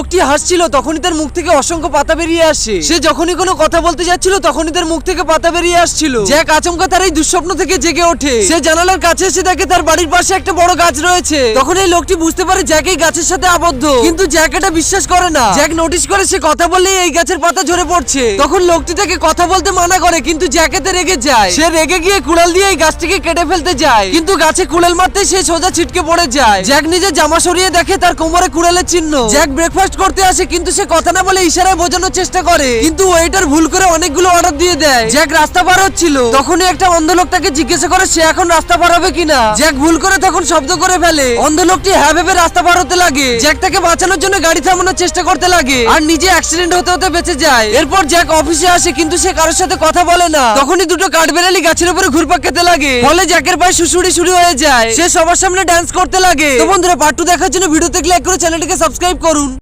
লোকটি হাসছিল, তখনই তার মুখ থেকে অসংখ্য পাতা বেরিয়ে আসে। সে যখনই কোনো কথা বলতে যাচ্ছিল, তখনই তার মুখ থেকে পাতা বেরিয়ে আসছিল। জ্যাক আচমকা তার এই দুঃস্বপ্ন থেকে জেগে ওঠে। সে জানালার কাছে এসে দেখে তার বাড়ির পাশে একটা বড় গাছ রয়েছে। তখন এই লোকটি বুঝতে পারে জ্যাক এই গাছের সাথে আবদ্ধ। কিন্তু জ্যাক এটা বিশ্বাস করে না। জ্যাক নোটিস করে সে কথা বললেই এই গাছের পাতা ঝরে পড়ছে। তখন লোকটি তাকে কথা বলতে মানা করে, কিন্তু জ্যাকেতে রেগে যায়। সে রেগে গিয়ে কুড়াল দিয়ে এই গাছটিকে কেটে ফেলতে যায়। কিন্তু গাছে কুড়াল মারতে সে সোজা ছিটকে পড়ে যায়। জ্যাক নিজের জামা সরিয়ে দেখে তার কোমরে কুড়ালের চিহ্ন। জ্যাক ব্রেকফাস্ট করতে আসে, কিন্তু সে কথা না বলে ইশারায় বোঝানোর চেষ্টা করে। কিন্তু ওয়েটার ভুল করে অনেকগুলো অর্ডার দিয়ে দেয়। জ্যাক রাস্তা পার হচ্ছিল। তখনই একটা অন্ধ লোক তাকে জিজ্ঞাসা করে সে এখন রাস্তা পার হবে কিনা। জ্যাক ভুল করে তখন শব্দ করে ফেলে। অন্ধ লোকটি হ্যাঁ ভেবে রাস্তা পার হতে লাগে। জ্যাক তাকে বাঁচানোর জন্য গাড়ি থামানোর চেষ্টা করতে লাগে। আর নিজে অ্যাক্সিডেন্ট হতে হতে বেঁচে যায়। এরপর জ্যাক অফিসে আসে, কিন্তু সে কারোর সাথে কথা বলে না। তখনই দুটো কাঠবেড়ালি গাছের উপরে ঘুরপাক খেতে লাগে। ফলে জ্যাকের পায়ে সুসুড়ি শুরু হয়ে যায়। সে সবার সামনে ডান্স করতে লাগে। তো বন্ধুরা পার্ট টু দেখার জন্য ভিডিওতে ক্লিক করে চ্যানেলটিকে সাবস্ক্রাইব করুন।